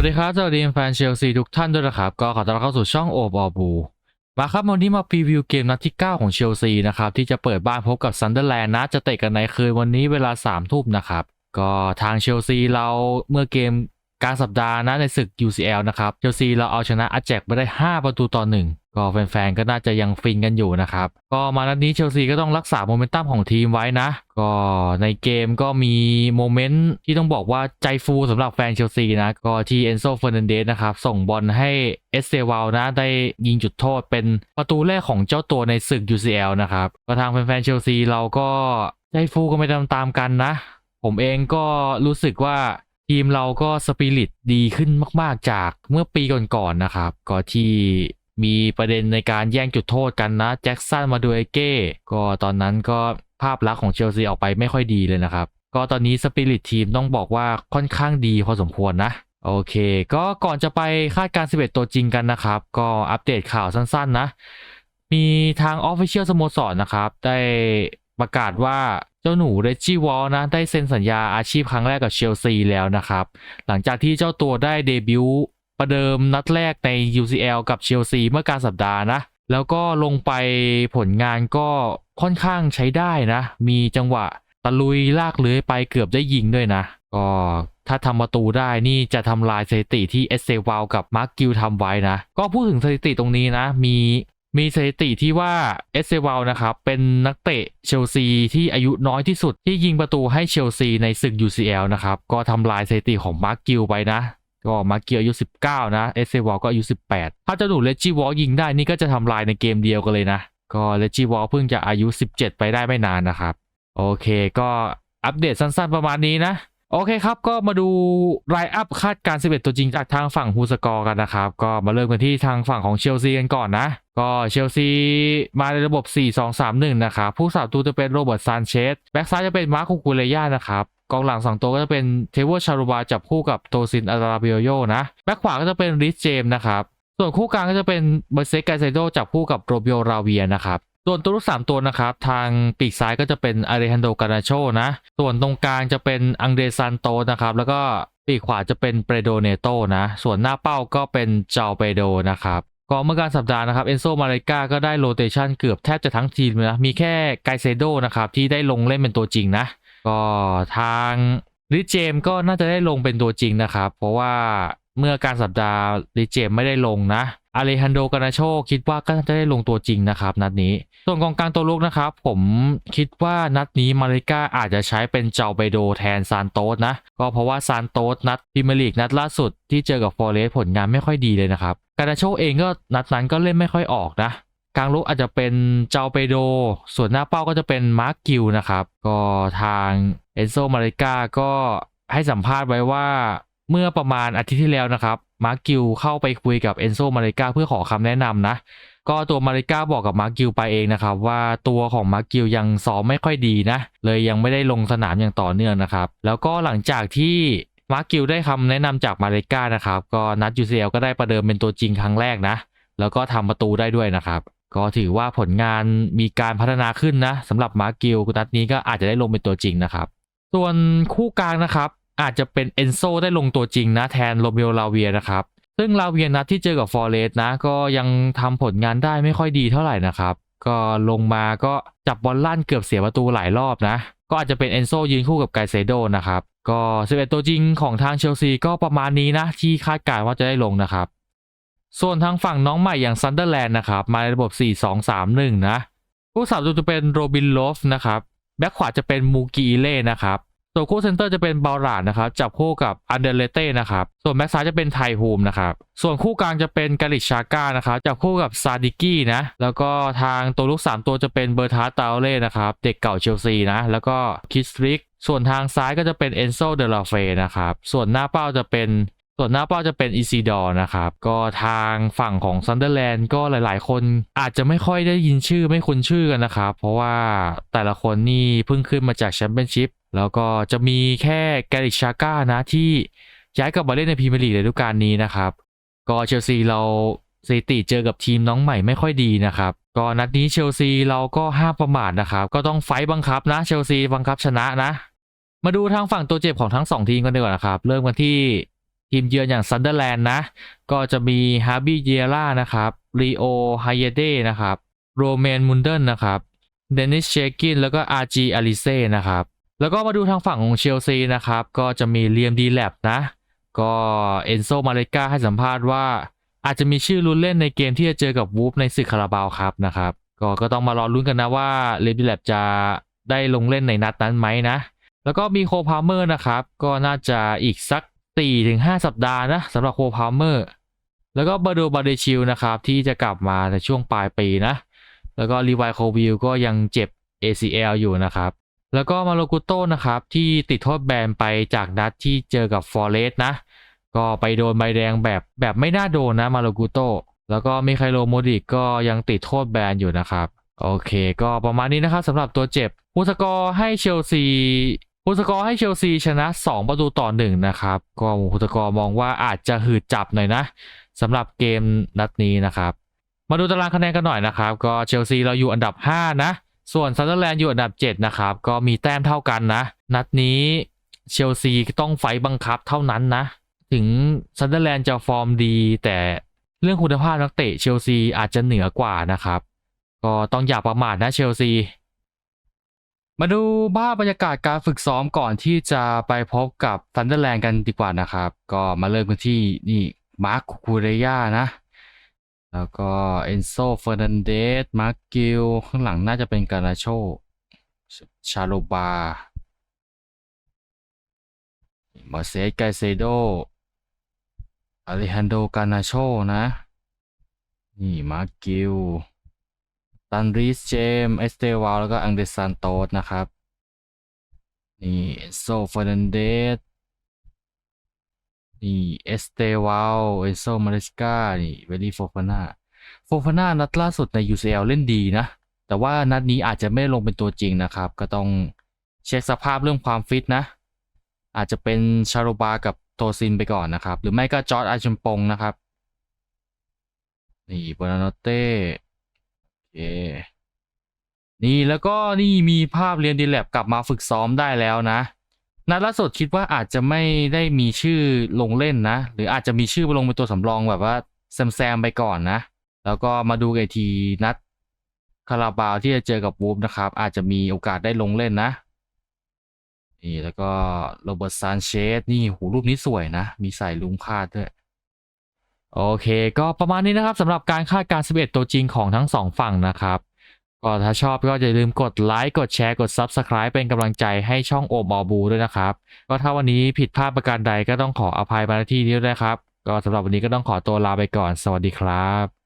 วัสดีครับ สวัสดีแฟนเชลซีทุกท่านด้วยนะครับ ก็ขอต้อนรับเข้าสู่ช่องโอบอบู มาครับวันนี้มาพรีวิวเกมนัดที่ 9 ของเชลซีนะครับ ที่จะเปิดบ้านพบกับซันเดอร์แลนด์นะ จะเตะกันในคืนวันนี้เวลา 3 ทุ่มนะครับ ก็ทางเชลซีเราเมื่อเกมกลางสัปดาห์นะในศึก UCL นะครับ เชลซีเราเอาชนะอาแจกไปได้ 5 ประตูต่อ 1 ก็แฟนๆก็น่าจะยังฟินกันอยู่นะครับ ก็มานัดนี้เชลซีก็ต้องรักษาโมเมนตัมของทีมไว้นะ ก็ในเกมก็มีโมเมนต์ที่ต้องบอกว่าใจฟูสำหรับแฟนเชลซีนะ ก็ที่เอนโซเฟอร์นันเดสนะครับ ส่งบอลให้เอสเซวาลนะ ได้ยิงจุดโทษเป็นประตูแรกของเจ้าตัวในศึก UCL นะครับ ก็ทางแฟนๆเชลซีเราก็ใจฟูกันไปตามๆกันนะ ผมเองก็รู้สึกว่าทีมเราก็สปิริตดีขึ้นมาก ๆ จากเมื่อปีก่อนๆนะครับ ก็ที่ มีประเด็นในการแย่งจุดโทษกันนะแจ็คสันมาดูเอเก้ก็ตอนนั้นก็ภาพลักษณ์ของเชลซีออกไปไม่ค่อยดีเลยนะครับ ก็ตอนนี้สปิริตทีมต้องบอกว่าค่อนข้างดีพอสมควรนะโอเค ก็ก่อนจะไปคาดการณ์11 ตัวจริงกันนะครับ ก็อัปเดตข่าวสั้นๆนะ มีทาง Official สโมสรนะครับ ได้ประกาศว่าเจ้าหนูเรจิวอลนะ ได้เซ็นสัญญาอาชีพครั้งแรกกับเชลซีแล้วนะครับ หลังจากที่เจ้าตัวได้เดบิวต์ ประเดิมนัดแรกใน UCL กับเชลซีเมื่อกลารสัปดาห์นะ แล้วก็ลงไปผลงานก็ค่อนข้างใช้ได้นะ มีจังหวะตะลุยลากเลื้อยไปเกือบได้ยิงด้วยนะ ก็ถ้าทำประตูได้นี่จะทำลายสถิติที่เอสเซวาลกับมาร์กกิลทำไว้นะ ก็พูดถึงสถิติตรงนี้นะ มีมีสถิติที่ว่าเอสเซวาลนะครับ เป็นนักเตะเชลซีที่อายุน้อยที่สุดที่ยิงประตูให้เชลซีในศึก UCL นะครับ ก็ทำลายสถิติของมาร์กกิลไปนะ ก็มาร์กกิลอายุ 19 นะเอเซวาลก็อายุ 18 ถ้าเจะหนูเลจิวอลยิงได้นี่ก็จะทำลายในเกมเดียวกันเลยนะ ก็เลจิวอลเพิ่งจะอายุ 17 ไปได้ไม่นานนะครับ โอเคก็อัปเดตสั้นๆประมาณนี้นะ โอเคครับ ก็มาดูรายอัพคาดการณ์11 ตัวจริงจากทางฝั่งฮูสกอร์กันนะครับ ก็มาเริ่มกันที่ทางฝั่งของเชลซีกันก่อนนะ ก็เชลซีมาในระบบ 4-2-3-1 นะครับผู้สาประตูจะเป็นโรเบิร์ตซานเชสแบ็กซ้ายจะเป็นมาร์คคูคูเลย่านะครับ กองหลังสองตัวก็จะเป็นเทเวอร์ชารูบาจับคู่กับโตซินอาราเบียโยนะแบ็กขวาก็จะเป็นริสเจมส์นะครับ ส่วนคู่กลางก็จะเป็นเบอร์เซกไกเซโดจับคู่กับโรเบียราเวียนะครับส่วนตัวลูกสามตัวนะครับ ทางปีกซ้ายก็จะเป็นอาริฮันโดกานาโชนะ ส่วนตรงกลางจะเป็นอังเดซันโตนะครับ แล้วก็ปีกขวาจะเป็นเปโดเนโตนะ ส่วนหน้าเป้าก็เป็นเจาเปโดนะครับก็เมื่อการสัปดาห์นะครับเอนโซมาริกาก็ได้โรเตชันเกือบแทบจะทั้งทีมนะ มีแค่ไกเซโดนะครับที่ได้ลงเล่นเป็นตัวจริงนะ ก็ทางริเจมก็น่าจะได้ลงเป็นตัวจริงนะครับ เพราะว่าเมื่อการสัปดาห์ริเจมไม่ได้ลงนะอาเลฮันโดกานาโชคิดว่าก็จะได้ลงตัวจริงนะครับ นัดนี้ ส่วนกองกลางตัวลุกนะครับ ผมคิดว่านัดนี้มาริกาอาจจะใช้เป็นเจ้าเบโดแทนซานโตสนะ ก็เพราะว่าซานโตสนัดพรีเมลีกนัดล่าสุดที่เจอกับฟอร์เรสผลงานไม่ค่อยดีเลยนะครับกานาโชเองก็นัดนั้นก็เล่นไม่ค่อยออกนะ กลางลุกอาจจะเป็นเจาเปโด ส่วนหน้าเป้าก็จะเป็นมาร์กกิลนะครับ ก็ทางเอนโซมาริกาก็ให้สัมภาษณ์ไว้ว่าเมื่อประมาณอาทิตย์ที่แล้วนะครับ มาร์กกิลเข้าไปคุยกับเอนโซมาริกาเพื่อขอคำแนะนำนะ ก็ตัวมาริกาบอกกับมาร์กกิลไปเองนะครับ ว่าตัวของมาร์กกิลยังซ้อมไม่ค่อยดีนะ เลยยังไม่ได้ลงสนามอย่างต่อเนื่องนะครับ แล้วก็หลังจากที่มาร์กกิลได้คำแนะนำจากมาริกานะครับ ก็นัด UCL ก็ได้ประเดิมเป็นตัวจริงครั้งแรกนะ แล้วก็ทำประตูได้ด้วยนะครับ ก็ถือว่าผลงานมีการพัฒนาขึ้นนะสำหรับมาร์กิลนัดนี้ก็อาจจะได้ลงเป็นตัวจริงนะครับ ส่วนคู่กลางนะครับอาจจะเป็นเอนโซได้ลงตัวจริงนะแทนโรเมโอลาเวียนะครับ ซึ่งลาเวียนัดที่เจอกับฟอร์เรสนะก็ยังทำผลงานได้ไม่ค่อยดีเท่าไหร่นะครับ ก็ลงมาก็จับบอลลั่นเกือบเสียประตูหลายรอบนะ ก็อาจจะเป็นเอนโซยืนคู่กับไกเซโดนะครับ ก็11ตัวจริงของทางเชลซีก็ประมาณนี้นะที่คาดการณ์ว่าจะได้ลงนะครับ ส่วนทางฝั่งน้องใหม่อย่างซันเดอร์แลนด์นะครับ มาในระบบ 4-2-3-1 นะ ผู้สับจะเป็นโรบินโลฟนะครับแบ็คขวาจะเป็นมูกีเล่นะครับส่วนคู่เซนเตอร์จะเป็นบาลาดนะครับจับคู่กับอันเดเลเต้นะครับส่วนแบ็คซ้ายจะเป็นไทฮูมนะครับส่วนคู่กลางจะเป็นกาลิชาก้านะครับจับคู่กับซาดิกี้นะแล้วก็ทางตัวลูก 3 ตัวจะเป็นเบอร์ทาร์ตาเล่นะครับเด็กเก่าเชลซีนะแล้วก็คิสริกส่วนทางซ้ายก็จะเป็นเอนโซเดลาเฟนะครับส่วนหน้าเป้าจะเป็น ส่วนหน้าเป้าจะเป็นอีซีดอร์นะครับ ก็ทางฝั่งของซันเดอร์แลนด์ก็หลายๆ คนอาจจะไม่ค่อยได้ยินชื่อไม่คุ้นชื่อกันนะครับ เพราะว่าแต่ละคนนี่เพิ่งขึ้นมาจากแชมเปี้ยนชิพแล้วก็จะมีแค่แกริกชาก้านะที่ย้ายกลับมาเล่นในพรีเมียร์ลีกในฤดูกาลนี้นะครับ ก็เชลซีเราสถิติเจอกับทีมน้องใหม่ไม่ค่อยดีนะครับ ก็นัดนี้เชลซีเราก็ห้ามประมาทนะครับ ก็ต้องไฟต์บังคับนะเชลซีบังคับชนะนะ มาดูทางฝั่งตัวเจ็บของทั้ง 2 ทีมกันดีกว่านะครับ เริ่มกันที่ ทีมเยือนอย่างซันเดอร์แลนด์นะ ก็จะมีฮาร์บี้เยล่านะครับรีโอไฮเยเดนะครับโรแมนมุนเดนนะครับเดนิสเชกินแล้วก็อาร์จีอาริเซ่นะครับ แล้วก็มาดูทางฝั่งของเชลซีนะครับ ก็จะมีเลียมดีแลบนะ ก็เอนโซมาเลกาให้สัมภาษณ์ว่า อาจจะมีชื่อลุ้นเล่นในเกมที่จะเจอกับวูฟในศึกคาราบาวครับนะครับ ก็ก็ต้องมารอลุ้นกันนะว่าเลียมดีแลบจะได้ลงเล่นในนัดนั้นไหมนะ แล้วก็มีโคพาเมอร์นะครับ ก็น่าจะอีกสัก 4-5สัปดาห์นะสำหรับโคพาเมอร์ แล้วก็บาโดบาเดชิลนะครับ ที่จะกลับมาในช่วงปลายปีนะ แล้วก็รีไวโควิลก็ยังเจ็บ ACL อยู่นะครับ แล้วก็มาโลกุโตนะครับ ที่ติดโทษแบนไปจากนัดที่เจอกับฟอร์เรสนะ ก็ไปโดนใบแดงแบบแบบไม่น่าโดนนะมาโลกุโตแล้วก็มิคาโลโมดิกก็ยังติดโทษแบนอยู่นะครับ โอเค ก็ประมาณนี้นะครับสำหรับตัวเจ็บฮูสกอร์ให้เชลซี สกอร์ให้เชลซีชนะ 2 ประตูต่อหนึ่งนะครับ ก็ฮูสกอร์มองว่าอาจจะหืดจับหน่อยนะสำหรับเกมนัดนี้นะครับ มาดูตารางคะแนนกันหน่อยนะครับ ก็เชลซีเราอยู่อันดับ 5 นะ ส่วนซันเดอร์แลนด์อยู่อันดับ 7 นะครับ ก็มีแต้มเท่ากันนะ นัดนี้เชลซีต้องไฟบังคับเท่านั้นนะ ถึงซันเดอร์แลนด์จะฟอร์มดี แต่เรื่องคุณภาพนักเตะเชลซีอาจจะเหนือกว่านะครับ ก็ต้องอย่าประมาทนะเชลซี มาดูภาพบรรยากาศการฝึกซ้อมก่อนที่จะไปพบกับซันเดอร์แลนด์กันดีกว่านะครับ ก็มาเริ่มกันที่นี่มาร์คคูเรย่านะ แล้วก็เอนโซเฟอร์นันเดสมาร์คกิลข้างหลังน่าจะเป็นการาโชชาโลบามาเซสไกเซโดอเลฮันโดกานาโชนะ นี่มาร์คกิล ตันรีสเจมเอสเตวาลแล้วก็อังเดซันโตสนะครับ นี่โซฟอร์นันเดสนี่เอสเตวาลเอนโซมาริสกานี่เวลี่โฟฟาน่าโฟฟาน่านัดล่าสุดใน UCL เล่นดีนะ แต่ว่านัดนี้อาจจะไม่ลงเป็นตัวจริงนะครับ ก็ต้องเช็คสภาพเรื่องความฟิตนะ อาจจะเป็นชาโรบากับโทซินไปก่อนนะครับ หรือไม่ก็จอร์ดอาชุมปงนะครับ นี่บอนาโนเต้ นี่แล้วก็นี่มีภาพเรียนดีแลบกลับมาฝึกซ้อมได้แล้วนะ นัดล่าสุดคิดว่าอาจจะไม่ได้มีชื่อลงเล่นนะ หรืออาจจะมีชื่อไปลงเป็นตัวสำรองแบบว่าแซมแซมไปก่อนนะ แล้วก็มาดูกันอีกทีนัดคาราบาวที่จะเจอกับวูฟนะครับ อาจจะมีโอกาสได้ลงเล่นนะนี่แล้วก็โรเบิร์ตซานเชสนี่หูรูปนี้สวยนะ มีใส่ลุงคาดด้วย โอเค ก็ประมาณนี้นะครับสำหรับการคาดการณ์11 ตัวจริงของทั้งสองฝั่งนะครับ ก็ถ้าชอบก็อย่าลืมกดไลค์กดแชร์กด Subscribe เป็นกำลังใจให้ช่องโอมอบูด้วยนะครับ ก็ถ้าวันนี้ผิดพลาดประการใดก็ต้องขออภัยมาณที่นี้ด้วยครับ ก็สำหรับวันนี้ก็ต้องขอตัวลาไปก่อน สวัสดีครับ